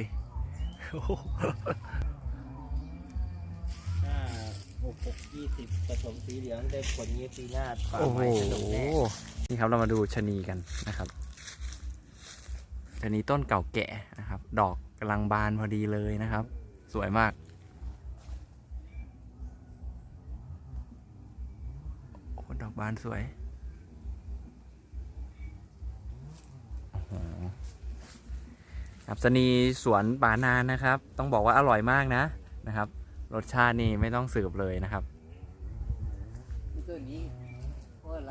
ยโอ้โหห้าหกหกยี่สิบผสมสีเหลืองได้ผลนี้ปีหน้าป่าโอ้ใหโหม่สนุกแน่นี่ครับเรามาดูชะนีกันนะครับชะนีต้นเก่าแก่นะครับ ดอกกำลังบานพอดีเลยนะครับ สวยมาก โอ้ดอกบานสวยโอ้โห ครับชะนีสวนป่านานนะครับ ต้องบอกว่าอร่อยมากนะนะครับ รสชาตินี่ไม่ต้องสืบเลยนะครับตัวนี้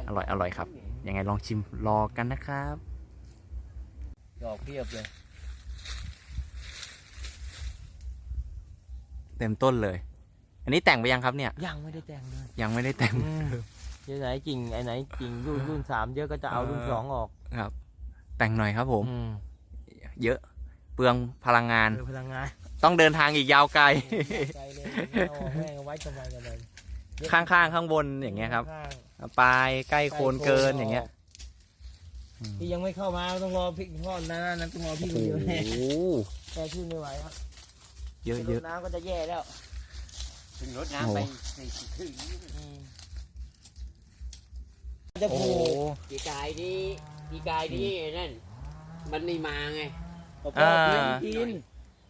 อร่อยอร่อยครับ ยังไงลองชิมรอกันนะครับ ดอกเพียบเลย เต็มต้นเลย อันนี้แต่งไปยังครับเนี่ย ยังไม่ได้แต่งเลยยังไม่ได้แต่งเดี๋ยวไหนกิ่งไอ้ไหนกิ่งรุ่นรุ่นสามเยอะก็จะเอารุ่นเออสองออกครับ แต่งหน่อยครับผมอืมเยอะเปลืองพลังงาน เออพลังงานต้องเดินทางอีกยาวไกล ใจเลยไม่เอาแม่งเอาไว้ทำไมกันเลยข้างๆข้างบนอย่างเงี้ยครับข้างปลายใกล้ๆโคนเกินอย่างเงี้ยพี่ยังไม่เข้ามาต้องรอพี่พ่อนะนั้นต้องรอพี่โอ้คนเดียวแน่โหแค่ขึ้นไม่ไหวครับเยอะรเยดอะน้ำก็จะแย่แล้วถึงรถโอ้น้ำโหไปสี่สิบครึ่งอืมจะโอ้ผูโหกปีกายนี่ปีกายนี่ไอ้นั่น มันไม่มาไง พ่อเพี้ยมกิน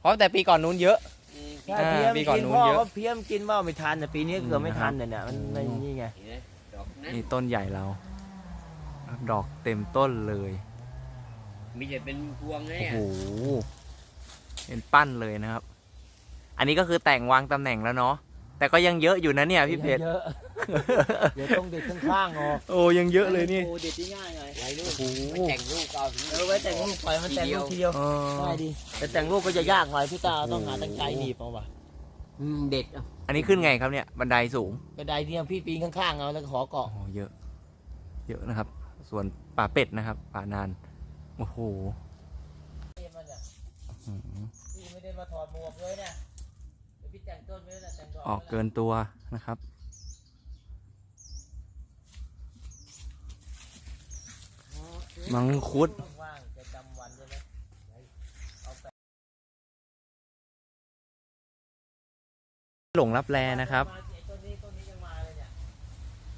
เพราะแต่ปีก่อนนู้นเยอะอืมใช่อ่าเพี้ยมปีก่อนกินนู้นพ่อเยอะ ก็เพี้ยมกินว่าไม่ทันแต่ปีนี้เกือบไม่ทันเนี่ยเนี่ยมันมันนี่ไง เห็นไหมดอกนั้นนี่ต้นใหญ่เราครับดอกเต็มต้นเลย มีแต่เป็นพวงเลยโอ้อะโห เป็นปั้นเลยนะครับ อันนี้ก็คือแต่งวางตำแหน่งแล้วเนาะ แต่ก็ยังเยอะอยู่นะเนี่ยพี่เพชร เยอะเดี๋ยวต้องเด็ดข้างๆออกโอ้ยังเยอะเลยนี่ โอ้เด็ดที่ง่ายหน่อยไว้ลูกโอ้โหมันแต่งลูก เอาถึงเออไว้แต่งลูกปล่อยมันแต่งลูกทีเดียวเออได้ดี แต่แต่งลูกก็จะยากหน่อยพี่ตาต้องหาตั้งไกลหนีบเอาว่ะอืมเด็ดเอาอันนี้ขึ้นไงครับเนี่ยบันไดสูงกระไดเนี่ยพี่ปีนข้างๆเอาแล้วก็ขอเกาะ โอ้โหเยอะ เยอะนะครับ ส่วนป่าเป็ดนะครับ ป่านาน โอ้โหอื้อหือพี่ไม่ได้มาถอดหมวกเลยเนี่ยเดี๋ยวพี่แต่งต้นไว้แล้วแต่งดอกออกเกินตัวนะครับ มังคุดหลงรับแลนะครับ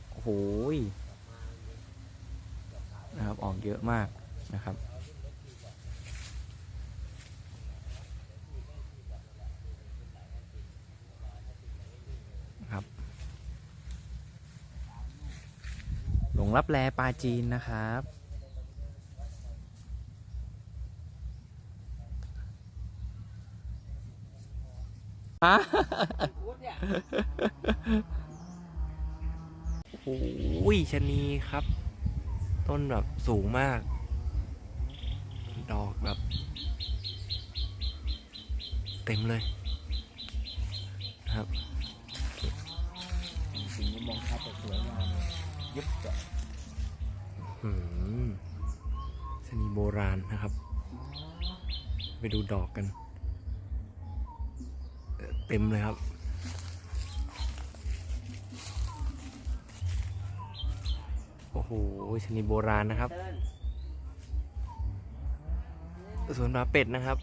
โอ้โหยนะครับ ออกเยอะมากนะครับครับ หลงรับแลปลาจีนนะครับ ฮะโอ้ยชะนีครับ ต้นแบบสูงมาก ดอกแบบ เต็มเลยครับสิ่งนี้มองชัดแต่สวยงามยึบจ้ะหืมชะนีโบราณนะครับ ไปดูดอกกัน เอ่อเต็มเลยครับ โอ้โหชะนีโบราณนะครับเติ้ลสวนปลาเป็ดนะครับ